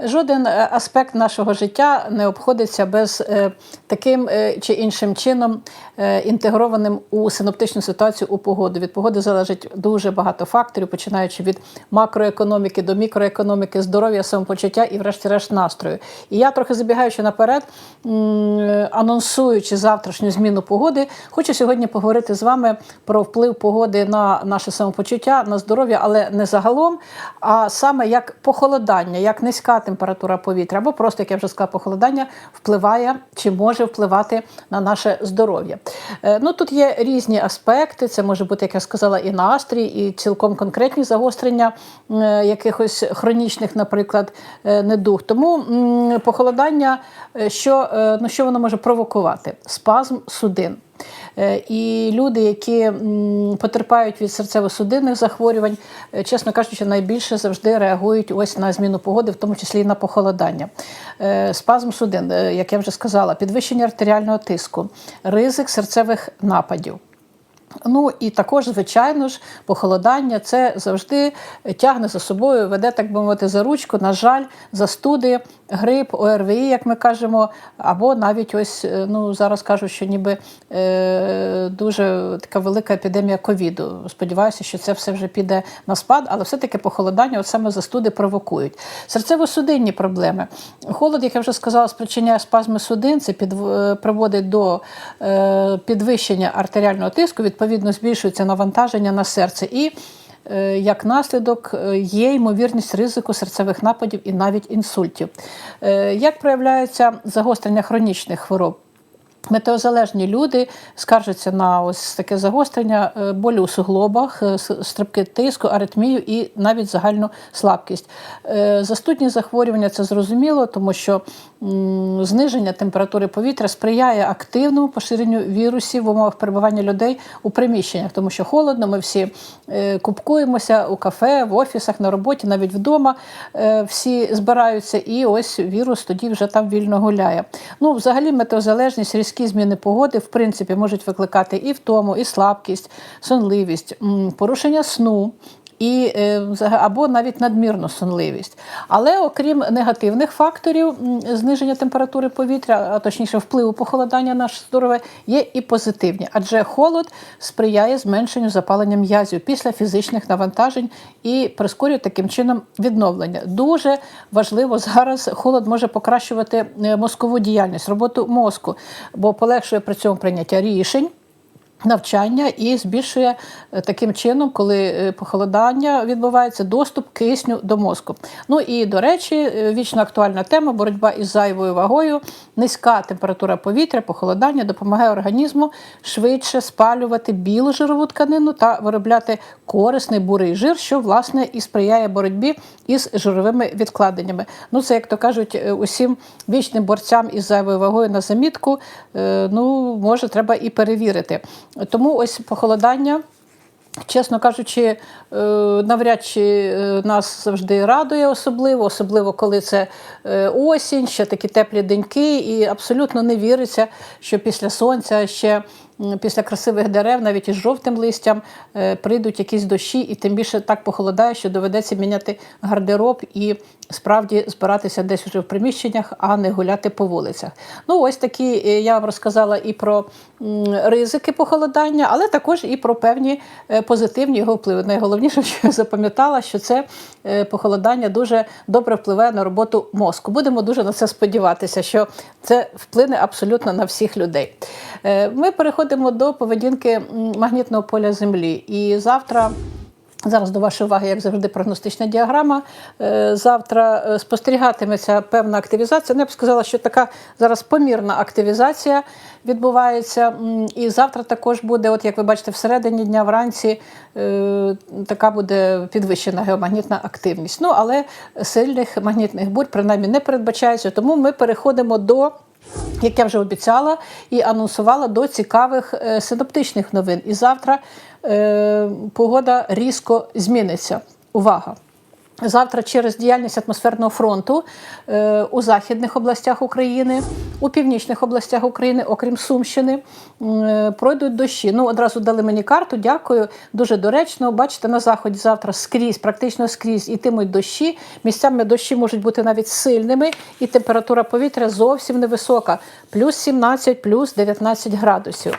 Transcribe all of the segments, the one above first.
Жоден е, аспект нашого життя не обходиться без е, таким е, чи іншим чином інтегрованим у синоптичну ситуацію у погоду. Від погоди залежить дуже багато факторів, починаючи від макроекономіки до мікроекономіки, здоров'я, самопочуття і, врешті-решт, настрою. І я трохи забігаючи наперед, анонсуючи завтрашню зміну погоди, хочу сьогодні поговорити з вами про вплив погоди на наше самопочуття, на здоров'я, але не загалом, а саме як похолодання, як низька температура повітря, або просто, як я вже сказала, похолодання впливає чи може впливати на наше здоров'я. Е, Ну тут є різні аспекти. Це може бути, як я сказала, і настрій, і цілком конкретні загострення е, якихось хронічних, наприклад, е, недуг. Тому похолодання, що, ну, що воно може провокувати? Спазм судин. Е, І люди, які потерпають від серцево-судинних захворювань, е, чесно кажучи, найбільше завжди реагують ось на зміну погоди, в тому числі і на похолодання. Е, Спазм судин, як я вже сказала, підвищення артеріального тиску, ризик серцевих нападів. Ну і також, звичайно ж, похолодання це завжди тягне за собою, веде, так би мовити, за ручку, на жаль, застуди, грип, ОРВІ, як ми кажемо, або навіть ось е, ну зараз кажуть, що ніби е, дуже така велика епідемія ковіду. Сподіваюся, що це все вже піде на спад, але все-таки похолодання, от саме застуди провокують. Серцево-судинні проблеми. Холод, як я вже сказала, спричиняє спазми судин, це під, е, приводить до е, підвищення артеріального тиску, відповідно, збільшується навантаження на серце. І е, як наслідок е, є ймовірність ризику серцевих нападів і навіть інсультів. Е, Як проявляється загострення хронічних хвороб? Метеозалежні люди скаржаться на ось таке загострення е, болю у суглобах, е, стрибки тиску, аритмію і навіть загальну слабкість. Е, Застудні захворювання це зрозуміло, тому що зниження температури повітря сприяє активному поширенню вірусів в умовах перебування людей у приміщеннях, тому що холодно, ми всі купкуємося у кафе, в офісах, на роботі, навіть вдома. Всі збираються, і ось вірус тоді вже там вільно гуляє. Ну, взагалі, метеозалежність, різкі зміни погоди, в принципі, можуть викликати і втому, і слабкість, сонливість, порушення сну. І е, або навіть надмірну сонливість. Але окрім негативних факторів зниження температури повітря, а точніше впливу похолодання на наше здоров'я, є і позитивні, адже холод сприяє зменшенню запалення м'язів після фізичних навантажень і прискорює таким чином відновлення. Дуже важливо зараз холод може покращувати е, мозкову діяльність, роботу мозку, бо полегшує при цьому прийняття рішень. Навчання і збільшує е, таким чином, коли е, похолодання відбувається, доступ кисню до мозку. Ну і до речі, е, вічно актуальна тема боротьба із зайвою вагою. Низька температура повітря, похолодання допомагає організму швидше спалювати білу жирову тканину та виробляти корисний бурий жир, що власне і сприяє боротьбі із жировими відкладеннями. Ну це як то кажуть, усім вічним борцям із зайвою вагою на замітку. Ну може треба і перевірити. Тому ось похолодання. Чесно кажучи, е, навряд чи е, нас завжди радує особливо, особливо коли це е, осінь, ще такі теплі деньки, і абсолютно не віриться, що після сонця ще. Після красивих дерев, навіть із жовтим листям, е, прийдуть якісь дощі, і тим більше так похолодає, що доведеться міняти гардероб і справді збиратися десь вже в приміщеннях, а не гуляти по вулицях. Ну, ось такі е, я вам розказала і про ризики похолодання, але також і про певні е, позитивні його впливи. Найголовніше, що я запам'ятала, що це похолодання дуже добре впливає на роботу мозку. Будемо дуже на це сподіватися, що це вплине абсолютно на всіх людей. Ми переходимо до поведінки магнітного поля Землі. І завтра. Зараз до вашої уваги, як завжди, прогностична діаграма. Е, Завтра е, спостерігатиметься певна активізація. Ну, я б сказала, що така зараз помірна активізація відбувається. І завтра також буде, от як ви бачите, всередині дня вранці е, така буде підвищена геомагнітна активність. Ну, але сильних магнітних бурь принаймні не передбачається. Тому ми переходимо до. Як я вже обіцяла і анонсувала до цікавих е, синоптичних новин. І завтра е, погода різко зміниться. Увага! Завтра через діяльність атмосферного фронту е, у західних областях України, У північних областях України, окрім Сумщини, е, пройдуть дощі. Ну, одразу дали мені карту, дякую. Дуже доречно. Бачите, на заході завтра скрізь, практично скрізь ітимуть дощі. Місцями дощі можуть бути навіть сильними, і температура повітря зовсім невисока. Плюс 17, плюс 19 градусів.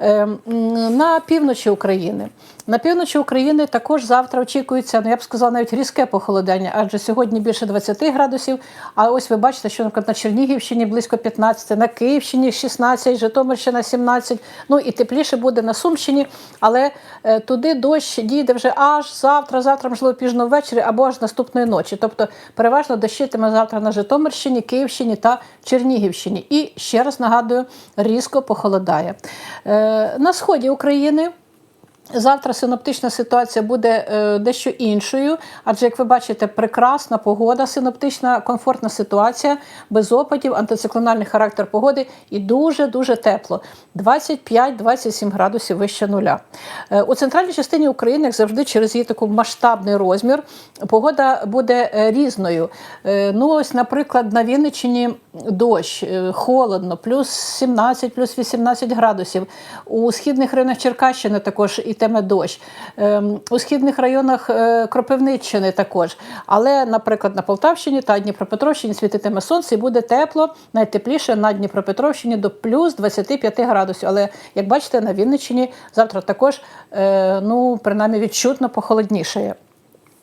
Е, На півночі України. На півночі України також завтра очікується, ну я б сказала, навіть різке похолодання, адже сьогодні більше 20 градусів. А ось ви бачите, що наприклад, на Чернігівщині близько 15, на Київщині 16, Житомирщина 17. Ну і тепліше буде на Сумщині, але е, туди дощ дійде вже аж завтра, завтра, можливо, пізно ввечері або аж наступної ночі. Тобто переважно дощитиме завтра на Житомирщині, Київщині та Чернігівщині. І ще раз нагадую, різко похолодає. Е, На сході України. Завтра синоптична ситуація буде е, дещо іншою, адже, як ви бачите, прекрасна погода, синоптична, комфортна ситуація, без опадів, антициклональний характер погоди і дуже-дуже тепло. 25-27 градусів вище нуля. Е, у центральній частині України, як завжди, через її такий масштабний розмір, погода буде е, різною. Ну, ось, наприклад, на Вінниччині дощ, холодно, плюс 17, плюс 18 градусів. У східних районах Черкащини також ітиме дощ. Ем, У східних районах е, Кропивниччини також. Але, наприклад, на Полтавщині та Дніпропетровщині світитиме сонце і буде тепло, найтепліше на Дніпропетровщині до плюс 25 градусів. Але, як бачите, на Вінниччині завтра також, е, ну, принаймні, відчутно похолоднішає.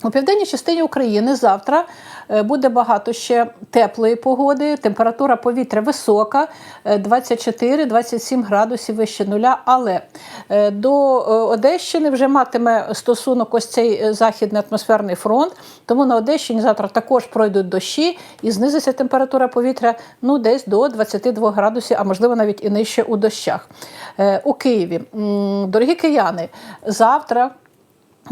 У південній частині України завтра е, буде багато ще теплої погоди, температура повітря висока, е, 24-27 градусів вище нуля. Але е, до е, Одещини вже матиме стосунок ось цей е, західний атмосферний фронт. Тому на Одещині завтра також пройдуть дощі і знизиться температура повітря ну, десь до 22 градусів, а можливо навіть і нижче у дощах. Е, У Києві, дорогі кияни, завтра.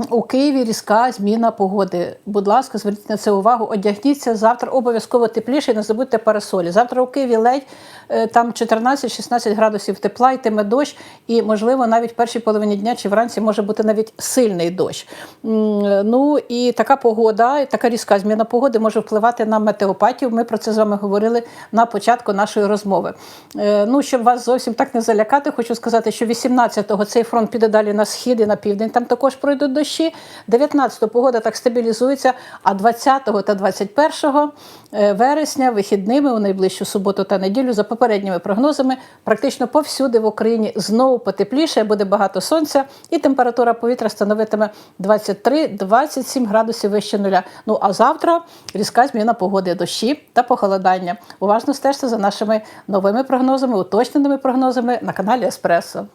У Києві різка зміна погоди. Будь ласка, зверніть на це увагу. Одягніться завтра обов'язково тепліше і не забудьте парасолі. Завтра у Києві ледь е, там 14-16 градусів тепла, йтиме дощ, і, можливо, навіть в першій половині дня чи вранці може бути навіть сильний дощ. Ну і така погода, така різка зміна погоди може впливати на метеопатію. Ми про це з вами говорили на початку нашої розмови. Е, Ну, щоб вас зовсім так не залякати, хочу сказати, що 18-го цей фронт піде далі на схід і на південь. Там також пройдуть дощі. 19-го погода так стабілізується, а 20-го та 21 вересня вихідними у найближчу суботу та неділю за попередніми прогнозами практично повсюди в Україні знову потепліше, буде багато сонця, і температура повітря становитиме 23-27 градусів вище нуля. Ну а завтра різка зміна погоди, дощі та похолодання. Уважно стежте за нашими новими прогнозами, уточненими прогнозами на каналі Еспресо.